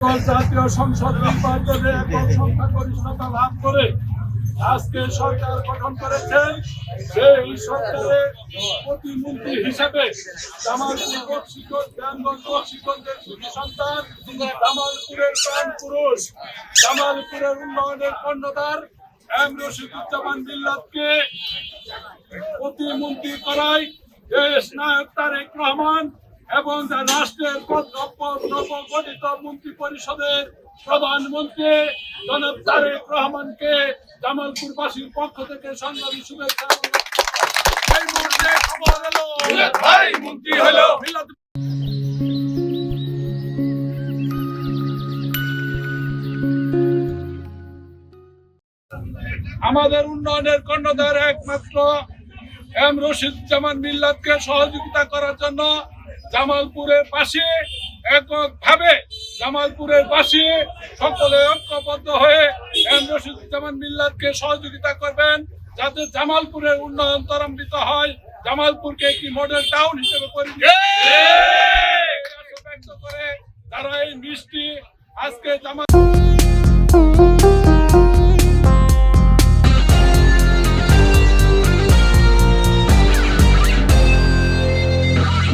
জাতীয় সংসদ নির্বাচনে একক সংখ্যাগরিষ্ঠতা লাভ করে আজকে সরকার গঠন করেছেন সেই সরকারের প্রতিমন্ত্রী হিসেবে জামালপুর বক্সিগঞ্জ জ্ঞানগঞ্জ বক্সিগঞ্জের কৃতি সন্তান, জামালপুরের প্রাণ পুরুষ, জামালপুরের উন্নয়নের কর্ণধার এম রশিদুজ্জামান বিল্লাতকে প্রতিমন্ত্রী করায় দেশ নায়ক তারেক রহমান এবং রাষ্ট্রের নব- নবগঠিত মন্ত্রী পরিষদের প্রধানমন্ত্রী জনাব তারেক রহমানকে জামালপুরবাসীর পক্ষ থেকে সংগ্রামী শুভেচ্ছা এই মুহূর্তে খবর এলো মন্ত্রী হলো। আমাদের উন্নয়নের কর্ণধার একমাত্র এম রশিদ জামান মিল্লাতকে সহযোগিতা করার জন্য জামালপুরের পাশে এককভাবে জামালপুরের পাশে সকলে ঐক্যবদ্ধ হয়ে এম রশিদুজ্জামান মিল্লাতকে সহযোগিতা করবেন যাতে জামালপুরের উন্নয়ন ত্বরান্বিত হয়। জামালপুরকে একটি মডেল টাউন হিসেবে পরিণত ব্যক্ত করে তারা এই মিষ্টি আজকে জামাল